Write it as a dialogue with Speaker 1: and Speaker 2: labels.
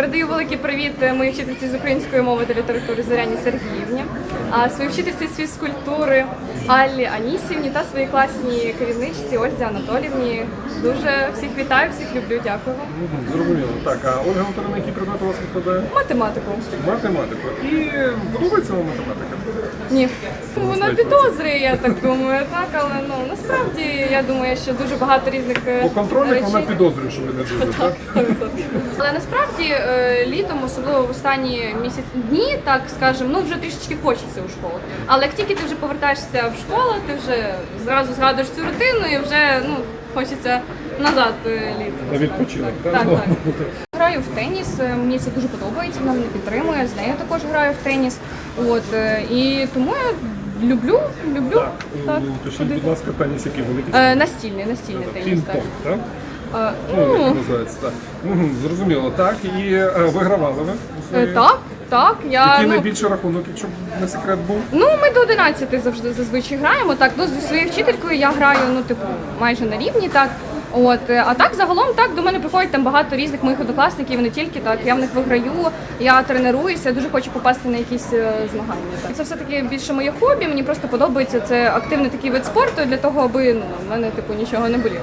Speaker 1: Передаю великий привіт моїй вчительці з української мови та літератури Зоряні Сергіївні, а своїй вчительці з фізкультури Аллі Анісівні та своїй класній керівничці Ользі Анатолівні. Дуже всіх вітаю, всіх люблю, дякую вам.
Speaker 2: Зрозуміло. Так, а Ольга Анатолівна, який предмет у вас викладає?
Speaker 1: Математику.
Speaker 2: Математику. І подобається вам математика?
Speaker 1: Ні. Вона підозрює, я так думаю, так, але ну насправді я думаю, що дуже багато різних е,
Speaker 2: По контрольних
Speaker 1: речей.
Speaker 2: вона підозрює, що ви не дуже, так?
Speaker 1: 100%. Але насправді е, літом, особливо в останні місяці дні, так скажемо, ну вже трішечки хочеться у школу. Але як тільки ти вже повертаєшся в школу, ти вже зразу згадуєш цю рутину і вже ну хочеться назад е, літо.
Speaker 2: На відпочинок, так?
Speaker 1: Так, так. Граю в теніс, е, мені це дуже подобається, вона мене підтримує, з нею також граю в теніс. От е, і тому я люблю, люблю
Speaker 2: Так,
Speaker 1: так,
Speaker 2: ну, будь ласка, теніс який великий?
Speaker 1: Е, настільний, настільний теніс. Так.
Speaker 2: Так?
Speaker 1: Е,
Speaker 2: Ну, як
Speaker 1: ну,
Speaker 2: називається, так. Мгм, Зрозуміло, так. І е, вигравали ви? у
Speaker 1: е,
Speaker 2: своїй-
Speaker 1: так, так. Я,
Speaker 2: Який
Speaker 1: ну,
Speaker 2: найбільший рахунок, якщо б не секрет був?
Speaker 1: Ну, ми до 11 завжди зазвичай граємо. Так, ну, зі своєю вчителькою я граю, ну, типу, майже на рівні, так. От, е, а так загалом так до мене приходять там багато різних моїх однокласників, не тільки так. Я в них виграю, я тренуюся, дуже хочу попасти на якісь е, змагання. Так. Це все таки більше моє хобі. Мені просто подобається це активний такий вид спорту для того, аби ну, в мене типу нічого не боліло.